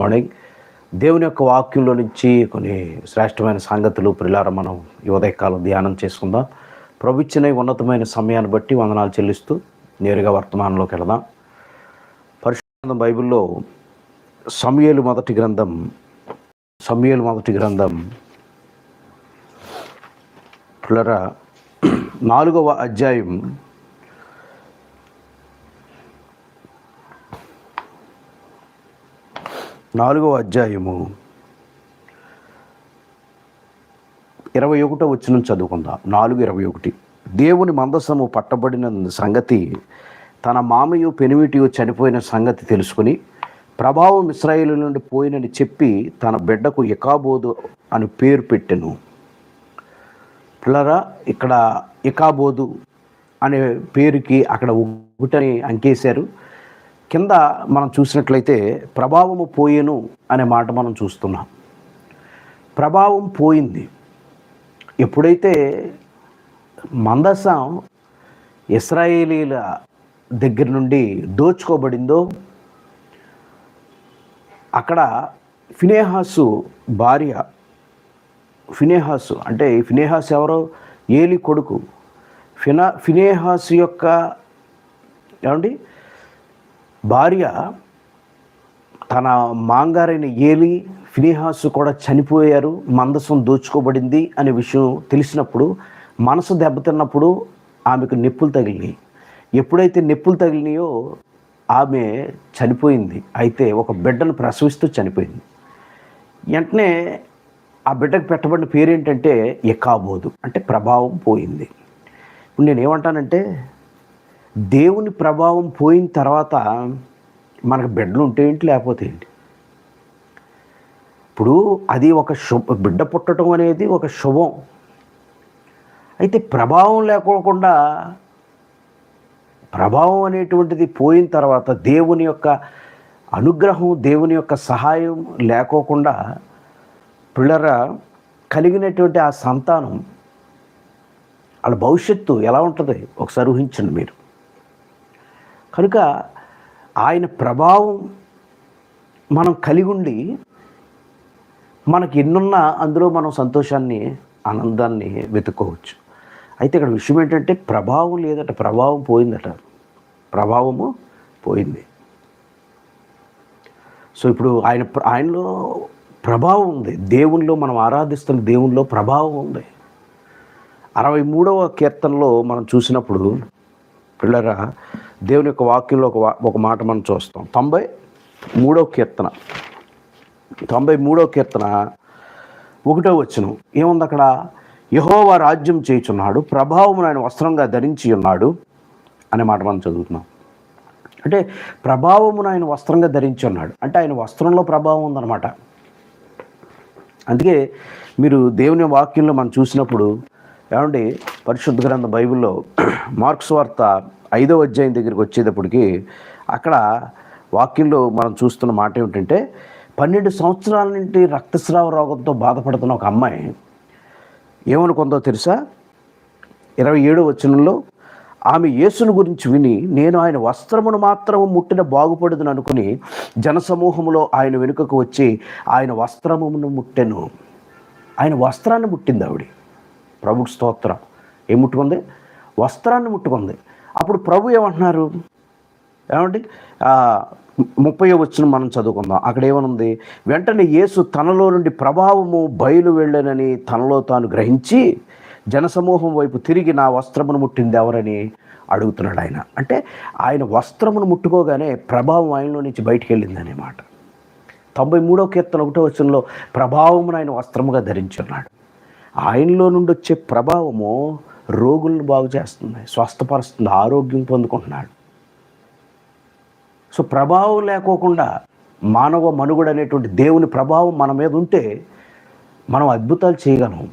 Morning దేవుని యొక్క వాక్యంలో నుంచి కొన్ని శ్రేష్టమైన సంగతులు ప్రిలారం మనం ఈ ఉదయకాలం ధ్యానం చేసుకుందాం. ప్రభు ఉన్నతమైన సమయాన్ని బట్టి వందనాలు చెల్లిస్తూ నేరుగా వర్తమానంలోకి వెళదాం. పరిశుద్ధ బైబిల్లో సమయలు మొదటి గ్రంథం సమయలు మొదటి గ్రంథం పిల్లరా నాలుగవ అధ్యాయం నాలుగవ అధ్యాయము ఇరవై ఒకటో వచ్చిన చదువుకుందాం. నాలుగు ఇరవై ఒకటి. దేవుని మందసము పట్టబడిన సంగతి తన మామయ్య పెనిమిటియు చనిపోయిన సంగతి తెలుసుకుని ప్రభావం ఇస్రాయేలు నుండి పోయినని చెప్పి తన బిడ్డకు ఎకాబోదు అని పేరు పెట్టెను. పిల్లరా ఇక్కడ ఇకాబోదు అనే పేరుకి అక్కడ ఒకటని అంకేశారు. కింద మనం చూసినట్లయితే ప్రభావము పోయేను అనే మాట మనం చూస్తున్నాం. ప్రభావం పోయింది. ఎప్పుడైతే మందసం ఇస్రాయేలీల దగ్గర నుండి దోచుకోబడిందో అక్కడ ఫినేహాసు భార్య ఫినేహాసు అంటే ఫినేహాస్ ఎవరో? ఏలి కొడుకు. ఫినా ఫినేహాసు యొక్క ఏమండి? భార్య తన మాంగారైన ఏలి ఫినిహాసు కూడా చనిపోయారు మందసం దోచుకోబడింది అనే విషయం తెలిసినప్పుడు మనసు దెబ్బతిన్నప్పుడు ఆమెకు నొప్పులు తగిలినాయి. ఎప్పుడైతే నొప్పులు తగిలినాయో ఆమె చనిపోయింది. అయితే ఒక బిడ్డను ప్రసవిస్తూ చనిపోయింది. వెంటనే ఆ బిడ్డకు పెట్టబడిన పేరు ఏంటంటే ఎక్కాబోదు అంటే ప్రభావం పోయింది. ఇప్పుడు నేను ఏమంటానంటే దేవుని ప్రభావం పోయిన తర్వాత మనకు బిడ్డలు ఉంటే ఏంటి లేకపోతే ఏంటి? ఇప్పుడు అది ఒక శుభ బిడ్డ పుట్టడం అనేది ఒక శుభం. అయితే ప్రభావం లేకోకుండా ప్రభావం అనేటువంటిది పోయిన తర్వాత దేవుని యొక్క అనుగ్రహం దేవుని యొక్క సహాయం లేకోకుండా పిల్లర కలిగినటువంటి ఆ సంతానం వాళ్ళ భవిష్యత్తు ఎలా ఉంటుంది? ఒకసారి ఊహించండి మీరు. కనుక ఆయన ప్రభావం మనం కలిగి ఉండి మనకి ఎన్నున్నా అందులో మనం సంతోషాన్ని ఆనందాన్ని వెతుక్కోవచ్చు. అయితే ఇక్కడ విషయం ఏంటంటే ప్రభావం లేదట ప్రభావం పోయిందట. ప్రభావము పోయింది. సో ఇప్పుడు ఆయన ఆయనలో ప్రభావం ఉంది. దేవునిలో మనం ఆరాధిస్తున్న దేవునిలో ప్రభావం ఉంది. అరవై మూడవ కీర్తనలో మనం చూసినప్పుడు పిల్లరా దేవుని యొక్క వాక్యంలో ఒక ఒక మాట మనం చూస్తాం. తొంభై మూడవ కీర్తన. తొంభై మూడవ కీర్తన ఒకటో వచ్చిన ఏముంది అక్కడ? యహోవా రాజ్యం చేయుచున్నాడు ప్రభావం ఆయన వస్త్రంగా ధరించి ఉన్నాడు అనే మాట మనం చదువుతున్నాం. అంటే ప్రభావమును ఆయన వస్త్రంగా ధరించి ఉన్నాడు. అంటే ఆయన వస్త్రంలో ప్రభావం ఉందన్నమాట. అందుకే మీరు దేవుని వాక్యంలో మనం చూసినప్పుడు ఏమండి పరిశుద్ధ గ్రంథ బైబిల్లో మార్క్స్ వార్త ఐదో అధ్యాయం దగ్గరికి వచ్చేటప్పటికి అక్కడ వాక్యంలో మనం చూస్తున్న మాట ఏమిటంటే పన్నెండు సంవత్సరాల నుండి రక్తస్రావ రోగంతో బాధపడుతున్న ఒక అమ్మాయి ఏమనుకుందో తెలుసా? ఇరవై ఏడో వచనంలో ఆమె యేసును గురించి విని నేను ఆయన వస్త్రమును మాత్రము ముట్టిన బాగుపడుదని అనుకుని జనసమూహంలో ఆయన వెనుకకు వచ్చి ఆయన వస్త్రమును ముట్టెను. ఆయన వస్త్రాన్ని ముట్టింది ఆవిడ. ప్రభు స్తోత్రం. ఏం ముట్టుకుంది? వస్త్రాన్ని ముట్టుకుంది. అప్పుడు ప్రభు ఏమంటున్నారు? ఏమండి? ముప్పై వచ్చిన మనం చదువుకుందాం. అక్కడ ఏమనుంది? వెంటనే యేసు తనలో నుండి ప్రభావము బయలు వెళ్ళనని తనలో తాను గ్రహించి జనసమూహం వైపు తిరిగి నా వస్త్రమును ముట్టింది ఎవరని అడుగుతున్నాడు ఆయన. అంటే ఆయన వస్త్రమును ముట్టుకోగానే ప్రభావం ఆయనలో నుంచి బయటికి వెళ్ళింది మాట. తొంభై మూడో కీర్తన ఒకటో వచనంలో ప్రభావమును ఆయన వస్త్రముగా ధరించున్నాడు. ఆయనలో నుండి వచ్చే ప్రభావము రోగులను బాగు చేస్తుంది స్వస్థపరుస్తుంది ఆరోగ్యం పొందుకుంటున్నాడు. సో ప్రభావం లేకోకుండా మానవ మనుగుడు అనేటువంటి దేవుని ప్రభావం మన మీద ఉంటే మనం అద్భుతాలు చేయగలం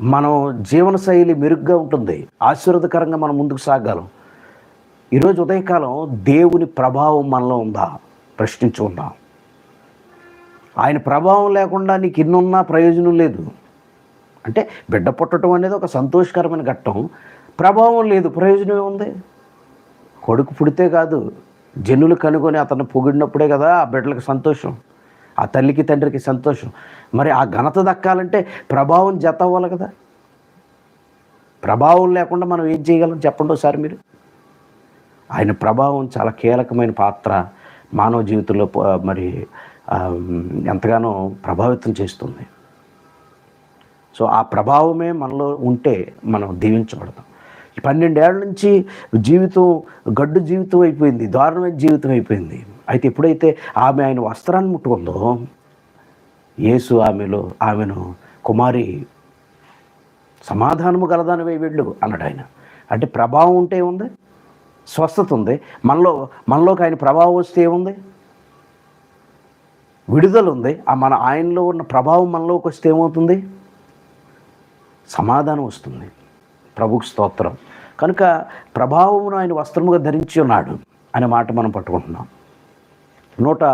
మనం జీవనశైలి మెరుగ్గా ఉంటుంది ఆశీర్వదకరంగా మనం ముందుకు సాగలం. ఈరోజు ఉదయకాలం దేవుని ప్రభావం మనలో ఉందా? ప్రశ్నించుకుందాం ఆయన ప్రభావం లేకుండా నీకు ఇన్నున్నా ప్రయోజనం లేదు. అంటే బిడ్డ పుట్టడం అనేది ఒక సంతోషకరమైన ఘట్టం. ప్రభావం లేదు ప్రయోజనం ఉంది. కొడుకు పుడితే కాదు జనులు కనుగొని అతను పొగిడినప్పుడే కదా ఆ బిడ్డలకు సంతోషం ఆ తల్లికి తండ్రికి సంతోషం. మరి ఆ ఘనత దక్కాలంటే ప్రభావం జత అవ్వాలి కదా. ప్రభావం లేకుండా మనం ఏం చేయగలం చెప్పండి ఒకసారి మీరు. ఆయన ప్రభావం చాలా కీలకమైన పాత్ర మానవ జీవితంలో మరి ఎంతగానో ప్రభావితం చేస్తుంది. సో ఆ ప్రభావమే మనలో ఉంటే మనం దీవించబడతాం. ఈ పన్నెండేళ్ళ నుంచి జీవితం గడ్డు జీవితం అయిపోయింది దారుణమైన జీవితం అయిపోయింది. అయితే ఎప్పుడైతే ఆమె ఆయన వస్త్రాన్ని ముట్టుకుందో యేసు ఆమెలో ఆమెను కుమారి సమాధానము గలదానివై వెళ్ళు అన్నాడు ఆయన. అంటే ప్రభావం ఉంటే ఉంది స్వస్థత ఉంది. మనలో మనలోకి ఆయన ప్రభావం వస్తే ఏముంది విడుదల ఉంది. ఆ మన ఆయనలో ఉన్న ప్రభావం మనలోకి వస్తే ఏమవుతుంది? సమాధానం వస్తుంది. ప్రభుకు స్తోత్రం. కనుక ప్రభావమును ఆయన వస్త్రముగా ధరించి ఉన్నాడు అనే మాట మనం పట్టుకుంటున్నాం. నూట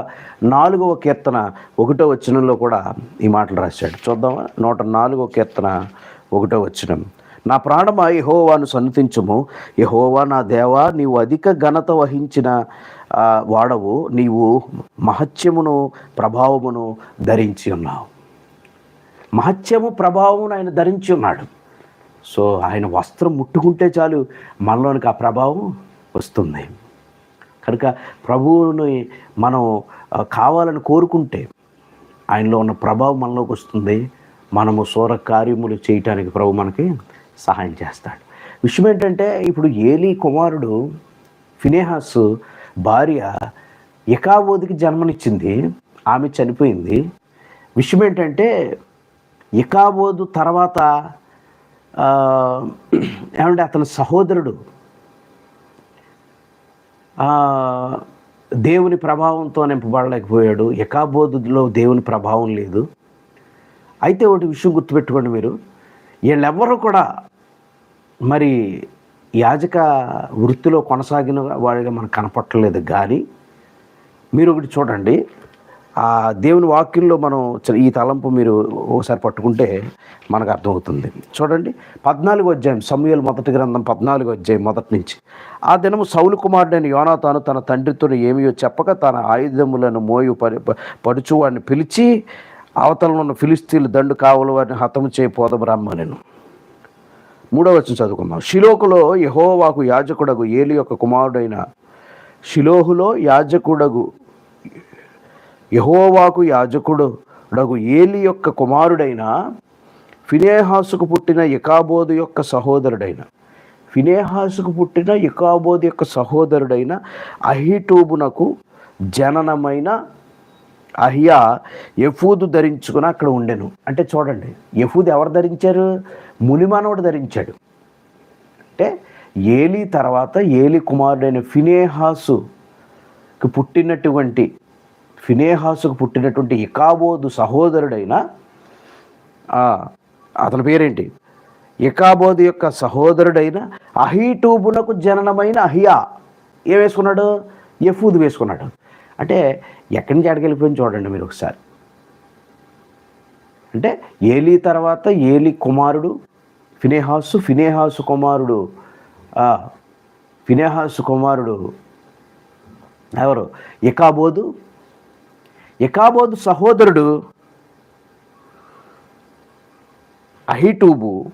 నాలుగవ కీర్తన ఒకటో వచనంలో కూడా ఈ మాటలు రాశాడు. చూద్దామా? నూట నాలుగవ కీర్తన ఒకటో వచనం. నా ప్రాణమ యహోవాను సన్నతించము యహోవా నా దేవా నీవు అధిక ఘనత వహించిన వాడవు. నీవు మహత్యమును ప్రభావమును ధరించి ఉన్నావు. మహత్యము ప్రభావం ఆయన ధరించి ఉన్నాడు సో ఆయన వస్త్రం ముట్టుకుంటే చాలు మనలోనికి ఆ ప్రభావం వస్తుంది. కనుక ప్రభువుని మనం కావాలని కోరుకుంటే ఆయనలో ఉన్న ప్రభావం మనలోకి వస్తుంది. మనము సోర కార్యములు చేయటానికి ప్రభు మనకి సహాయం చేస్తాడు. విషయం ఏంటంటే ఇప్పుడు ఏలీ కుమారుడు ఫినేహాస్ భార్య ఎకాబోదికి జన్మనిచ్చింది. ఆమె చనిపోయింది. విషయం ఏంటంటే ఇకాబోదు తర్వాత ఏమంటే అతని సహోదరుడు దేవుని ప్రభావంతో నింపబడలేకపోయాడు. ఎకాబోధులో దేవుని ప్రభావం లేదు. అయితే ఒకటి విషయం గుర్తుపెట్టుకోండి మీరు. వీళ్ళెవ్వరూ కూడా మరి యాజక వృత్తిలో కొనసాగిన వాడిగా మనకు కనపట్టలేదు కానీ మీరు ఒకటి చూడండి. ఆ దేవుని వాక్యంలో మనం ఈ తలంపు మీరు ఒకసారి పట్టుకుంటే మనకు అర్థమవుతుంది. చూడండి పద్నాలుగు అధ్యాయం సమూహలు మొదటి గ్రంథం పద్నాలుగు అధ్యాయం మొదటి నుంచి. ఆ దినము సౌలు కుమారుడైన యోనాతాను తన తండ్రితో ఏమియో చెప్పక తన ఆయుధములను మోయు పరి పడుచు వాడిని పిలిచి అవతలను ఉన్న ఫిలిస్తీన్లు దండు కావలు వారిని హతము చేయపోదం నేను మూడవ వచ్చిన చదువుకుందాం. షిలోకులో యహోవాకు యాజకుడగు ఏలి యొక్క కుమారుడైన షిలోహులో యాజకుడగు యహోవాకు యాజకుడు డగు ఏలి యొక్క కుమారుడైన ఫినేహాసుకు పుట్టిన యకాబోదు యొక్క సహోదరుడైన. ఫినేహాసుకు పుట్టిన యకాబోదు యొక్క సహోదరుడైన అహిటూబునకు జననమైన అహియా యఫూదు ధరించుకుని అక్కడ ఉండెను. అంటే చూడండి యఫూద్ ఎవరు ధరించారు? మునిమానవుడు ధరించాడు. అంటే ఏలి తర్వాత ఏలి కుమారుడైన ఫినేహాసుకు పుట్టినటువంటి ఫినేహాసుకు పుట్టినటువంటి ఇకాబోదు సహోదరుడైన అతని పేరేంటి? ఇకాబోదు యొక్క సహోదరుడైన అహీటూబునకు జననమైన అహియా. ఏం వేసుకున్నాడు? ఎఫూద్ వేసుకున్నాడు. అంటే ఎక్కడి నుంచి అడగలిపోయింది చూడండి మీరు ఒకసారి. అంటే ఏలీ తర్వాత ఏలి కుమారుడు ఫినేహాసు ఫినేహాసు కుమారుడు ఫినేహాసు కుమారుడు ఎవరు? ఇకాబోదు ఇకాబోదు సహోదరుడు అహిటూబు.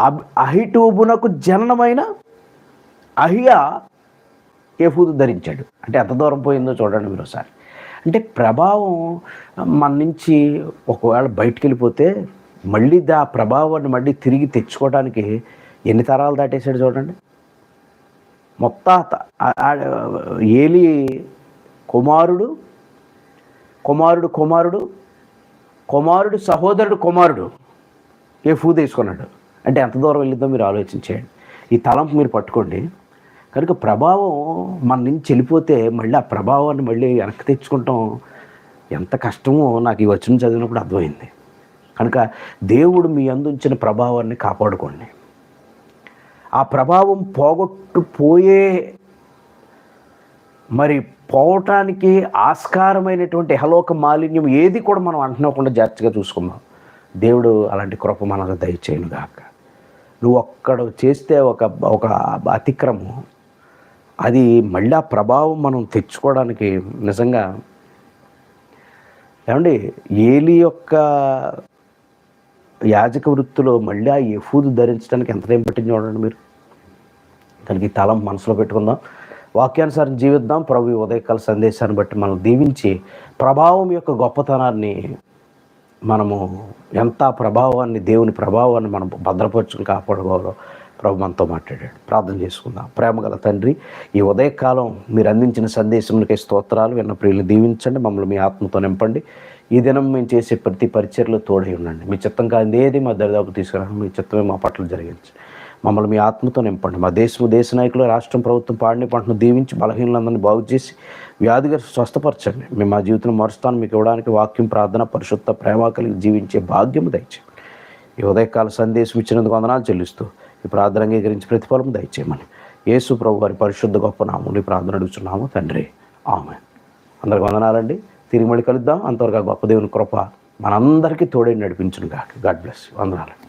అబ్- అహిటూబునకు జననమైన అహియా ఏఫూదు ధరించాడు. అంటే ఎంత దూరం పోయిందో చూడండి మీరు ఒకసారి. అంటే ప్రభావం మన నుంచి ఒకవేళ బయటికి వెళ్ళిపోతే మళ్ళీ దా ప్రభావాన్ని మళ్ళీ తిరిగి తెచ్చుకోవడానికి ఎన్ని తరాలు దాటేశాడు చూడండి. మొత్త ఏలి కుమారుడు కుమారుడు కుమారుడు కుమారుడు సహోదరుడు కుమారుడు ఏ ఫూ తీసుకున్నాడు? అంటే ఎంత దూరం వెళ్ళిద్దో మీరు ఆలోచించేయండి. ఈ తలంపు మీరు పట్టుకోండి. కనుక ప్రభావం మన నుంచి వెళ్ళిపోతే మళ్ళీ ఆ ప్రభావాన్ని మళ్ళీ వెనక్కి తెచ్చుకుంటాం. ఎంత కష్టమో నాకు ఈ వచ్చిన చదివినప్పుడు అర్థమైంది. కనుక దేవుడు మీ అందుంచిన ప్రభావాన్ని కాపాడుకోండి. ఆ ప్రభావం పోగొట్టుపోయే మరి పోవటానికి ఆస్కారమైనటువంటి హలోక మాలిన్యం ఏది కూడా మనం అంటున్నకుండా జాగ్రత్తగా చూసుకుందాం. దేవుడు అలాంటి కృప మనకు దయచేయను గాక. నువ్వు ఒక్కడ చేస్తే ఒక ఒక అతిక్రమం. అది మళ్ళీ ఆ ప్రభావం మనం తెచ్చుకోవడానికి నిజంగా ఏమండి ఏలి యొక్క యాజక వృత్తిలో మళ్ళీ ఆ ఎఫూదు ధరించడానికి ఎంత టైం పట్టింది చూడండి మీరు. దానికి తలం మనసులో పెట్టుకుందాం. వాక్యానుసారం జీవిద్దాం. ప్రభు ఉదయకాల సందేశాన్ని బట్టి మనం దీవించి ప్రభావం యొక్క గొప్పతనాన్ని మనము ఎంత ప్రభావాన్ని దేవుని ప్రభావాన్ని మనం భద్రపరుచుకుని కాపాడుకోవాలో ప్రభు మనతో మాట్లాడాడు. ప్రార్థన చేసుకుందాం. ప్రేమగల తండ్రి ఈ ఉదయకాలం మీరు అందించిన సందేశంకి స్తోత్రాలు విన్న ప్రియులు దీవించండి. మమ్మల్ని మీ ఆత్మతో నింపండి. ఈ దినం మేము చేసే ప్రతి పరిచర్లో తోడై ఉండండి. మీ చిత్తం కాదు ఏది మా దరిదాపు తీసుకురాను మీ చిత్తమే మా పట్ల జరిగించండి. మమ్మల్ని మీ ఆత్మతో నింపండి. మా దేశము దేశ నాయకులు రాష్ట్రం ప్రభుత్వం పాడిన పంటను దీవించి బలహీనలందరినీ బాగు చేసి వ్యాధిగా స్వస్థపరచండి. మేము మా జీవితం మరుస్తాను. మీకు ఇవ్వడానికి వాక్యం ప్రార్థన పరిశుద్ధ ప్రేమ కలిగి జీవించే భాగ్యము దయచేయండి. ఈ ఉదయకాల సందేశం ఇచ్చినందుకు వందనాలు చెల్లిస్తూ ఈ ప్రార్థన అంగీకరించి ప్రతిఫలం దయచేయమని యేసు ప్రభు వారి పరిశుద్ధ గొప్ప నామములు ప్రార్థన అడుగుతున్నాము తండ్రి ఆమె అందరికి వందనాలండి. తిరిగి మళ్ళీ కలుద్దాం. అంతవరకు గొప్ప దేవుని కృప మనందరికీ తోడే నడిపించును గాడ్ బ్లెస్ వందనాలు